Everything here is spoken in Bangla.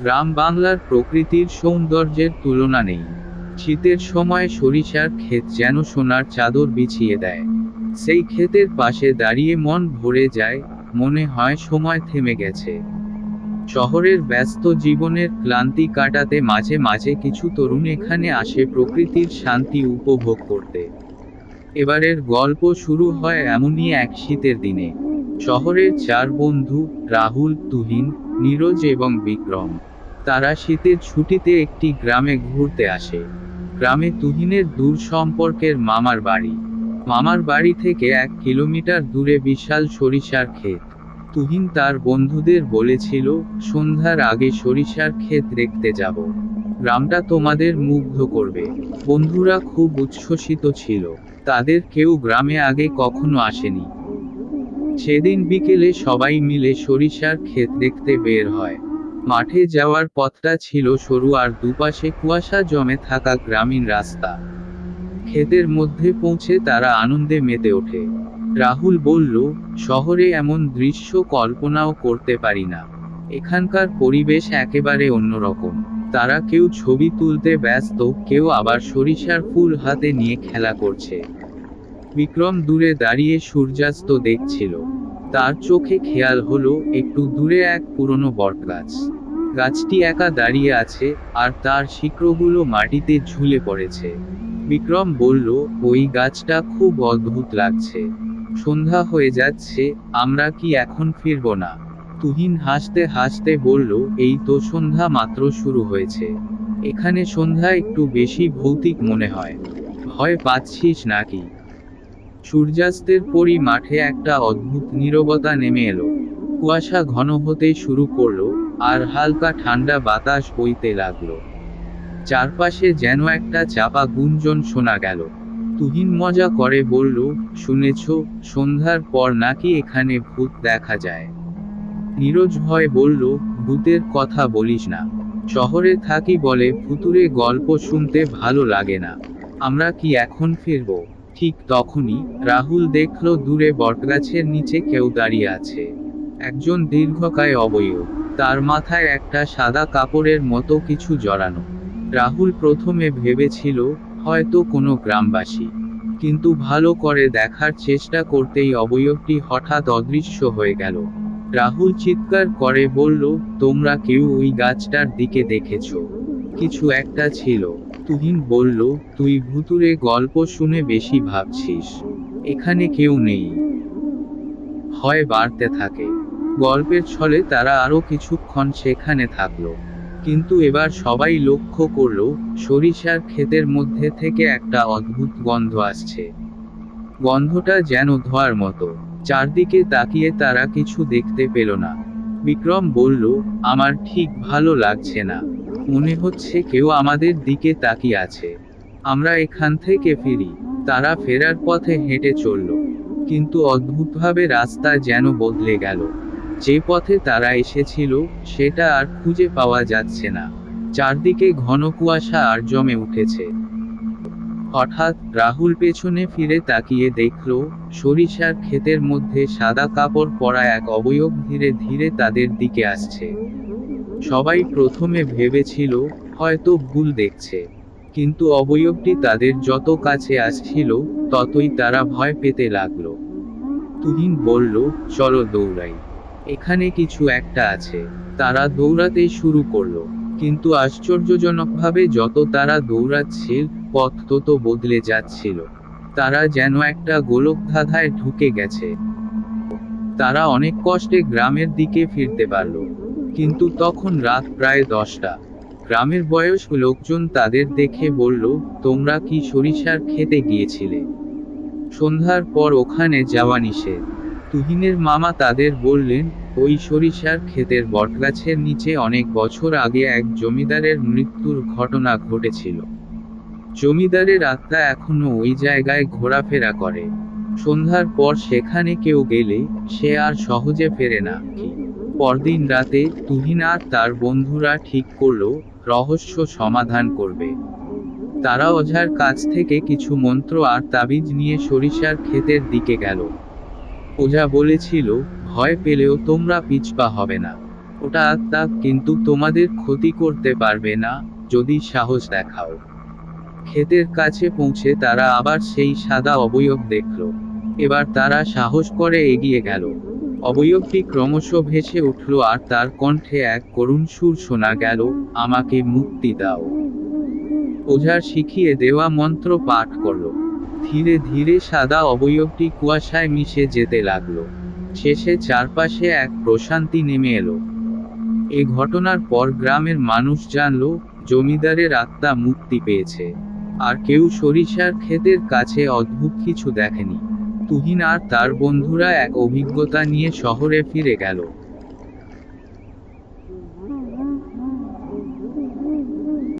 গ্রাম বাংলার প্রকৃতির সৌন্দর্যের তুলনা নেই। শীতের সময় সরিষার ক্ষেত যেন সোনার চাদর বিছিয়ে দেয়। সেই ক্ষেতের পাশে দাঁড়িয়ে মন ভরে যায়, মনে হয় সময় থেমে গেছে। শহরের ব্যস্ত জীবনের ক্লান্তি কাটাতে মাঝে মাঝে কিছু তরুণ এখানে আসে প্রকৃতির শান্তি উপভোগ করতে। এবারের গল্প শুরু হয় এমনই এক শীতের দিনে। শহরের চার বন্ধু, রাহুল, তুহিন নীরজ এবং বিক্রম। তারা শীতের ছুটিতে একটি গ্রামে ঘুরতে আসে। গ্রামে তুহিনের দূর সম্পর্কের মামার বাড়ি। মামার বাড়ি থেকে এক কিলোমিটার দূরে বিশাল সরিষার ক্ষেত। তুহিন তার বন্ধুদের বলেছিল, সন্ধ্যার আগে সরিষার ক্ষেত দেখতে যাব। গ্রামটা তোমাদের মুগ্ধ করবে। বন্ধুরা খুব উচ্ছ্বসিত ছিল। তাদের কেউ গ্রামে আগে কখনো আসেনি। সেদিন বিকেলে সবাই মিলে সরিষার ক্ষেত দেখতে বের হয়। মাঠে যাওয়ার পথটা ছিল সরু আর দুপাশে কুয়াশা জমে থাকা গ্রামীণ রাস্তা। ক্ষেতের মধ্যে পৌঁছে তারা আনন্দে মেতে ওঠে। রাহুল বলল, শহরে এমন দৃশ্য কল্পনাও করতে পারি না। এখানকার পরিবেশ একেবারে অন্যরকম। তারা কেউ ছবি তুলতে ব্যস্ত, কেউ আবার সরিষার ফুল হাতে নিয়ে খেলা করছে। বিক্রম দূরে দাঁড়িয়ে সূর্যাস্ত দেখছিল। তার চোখে খেয়াল হলো একটু দূরে এক পুরনো বটগাছ। গাছটি একা দাঁড়িয়ে আছে আর তার শিকড়গুলো মাটিতে ঝুলে পড়েছে। বিক্রম বলল, ওই গাছটা খুব অদ্ভুত লাগছে। সন্ধ্যা হয়ে যাচ্ছে, আমরা কি এখন ফিরব না? তুহিন হাসতে হাসতে বলল, এই তো সন্ধ্যা মাত্র শুরু হয়েছে। এখানে সন্ধ্যা একটু বেশি ভৌতিক মনে হয়। ভয় পাচ্ছিস নাকি? সূর্যাস্তের পরই মাঠে একটা অদ্ভুত নীরবতা নেমে এলো। কুয়াশা ঘন হতে শুরু করল আর হালকা ঠান্ডা বাতাস বইতে লাগল। চারপাশে যেন একটা চাপা গুঞ্জন শোনা গেল। তুহিন মজা করে বলল, শুনেছ, সন্ধ্যার পর নাকি এখানে ভূত দেখা যায়? নীরজ ভয় বলল, ভূতের কথা বলিস না। শহরে থাকি বলে ভুতুরে গল্প শুনতে ভালো লাগে না। আমরা কি এখন ফিরবো? ঠিক তখনই রাহুল দেখল দূরে বটগাছের নিচে কেউ দাঁড়িয়ে আছে। একজন দীর্ঘকায় অবয়ব, তার মাথায় একটা সাদা কাপড়ের মতো কিছু জড়ানো। রাহুল প্রথমে ভেবেছিল, হয়তো কোনো গ্রামবাসী। কিন্তু ভালো করে দেখার চেষ্টা করতেই অবয়বটি হঠাৎ অদৃশ্য হয়ে গেল। রাহুল চিৎকার করে বলল, তোমরা কেউ ওই গাছটার দিকে দেখেছ। কিছু একটা ছিল। তুহিন বলল, তুই ভুতুরে গল্প শুনে বেশি ভাবছিস। এখানে কেউ নেই। ভয় বাড়তে থাকে। গল্পের ছলে তারা আরও কিছুক্ষণ সেখানে থাকল। কিন্তু এবার সবাই লক্ষ্য করল, সরিষার ক্ষেতের মধ্যে থেকে একটা অদ্ভুত গন্ধ আসছে। গন্ধটা যেন ধোয়ার মতো। চারদিকে তাকিয়ে তারা কিছু দেখতে পেল না। বিক্রম বলল, আমার ঠিক ভালো লাগছে না। মনে হচ্ছে কেউ আমাদের দিকে তাকিয়ে আছে। আমরা এখান থেকে ফিরি। তারা ফেরার পথে হেঁটে চলল। কিন্তু অদ্ভুতভাবে রাস্তা যেন বদলে গেল। যে পথে তারা এসেছিল, সেটা আর খুঁজে পাওয়া যাচ্ছে না। চারদিকে ঘন কুয়াশা আর জমে উঠেছে। হঠাৎ রাহুল পেছনে ফিরে তাকিয়ে দেখল, সরিষার ক্ষেতের মধ্যে সাদা কাপড় পরা এক অবয়ব ধীরে ধীরে তাদের দিকে আসছে। সবাই প্রথমে ভেবেছিল, হয়তো ভুল দেখছে। কিন্তু অবয়বটি তাদের যত কাছে আসছিল, ততই তারা ভয় পেতে লাগল। তুহিন বলল, চলো দৌড়াই। এখানে কিছু একটা আছে। তারা দৌড়াতে শুরু করল। কিন্তু আশ্চর্যজনকভাবে যত তারা দৌড়াচ্ছিল পথ তত বদলে যাচ্ছিল। তারা যেন একটা গোলকধাঁধায় ঢুকে গেছে। তারা অনেক কষ্টে গ্রামের দিকে ফিরতে পারল। কিন্তু তখন রাত প্রায় দশটা। গ্রামের বয়স লোকজন তাদের দেখে বলল, তোমরা কি সরিষার খেতে গিয়েছিলে? সন্ধ্যার পর ওখানে যাওয়া নিষেধ। তুহিনের মামা তাদের বললেন, ওই সরিষার ক্ষেতের বটগাছের নিচে অনেক বছর আগে এক জমিদারের মৃত্যুর ঘটনা ঘটেছিল। জমিদারের আত্মা এখনও ওই জায়গায় ঘোরাফেরা করে। সন্ধ্যার পর সেখানে কেউ গেলে সে আর সহজে ফেরে না। পরদিন রাতে তুহিন আর তার বন্ধুরা ঠিক করল, রহস্য সমাধান করবে। তারা ওঝার কাছ থেকে কিছু মন্ত্র আর তাবিজ নিয়ে সরিষার ক্ষেতের দিকে গেল। ওঝা বলেছিল, ভয় পেলেও তোমরা পিছপা হবে না। ওটা আত্মা কিন্তু তোমাদের ক্ষতি করতে পারবে না, যদি সাহস দেখাও। ক্ষেতের কাছে পৌঁছে তারা আবার সেই সাদা অবয়ব দেখল। এবার তারা সাহস করে এগিয়ে গেল। অবয়বটি ক্রমশ ভেসে উঠল আর তার কণ্ঠে এক করুণ সুর শোনা গেল, আমাকে মুক্তি দাও। ওঝার শিখিয়ে দেওয়া মন্ত্র পাঠ করল। ধীরে ধীরে সাদা অবয়বটি কুয়াশায় মিশে যেতে লাগল। শেষে চারপাশে এক প্রশান্তি নেমে এলো। এ ঘটনার পর গ্রামের মানুষ জানল, জমিদারের আত্মা মুক্তি পেয়েছে। আর কেউ সরিষার ক্ষেতের কাছে অদ্ভুত কিছু দেখেনি। তুহিন আর তার বন্ধুরা এক অভিজ্ঞতা নিয়ে শহরে ফিরে গেল।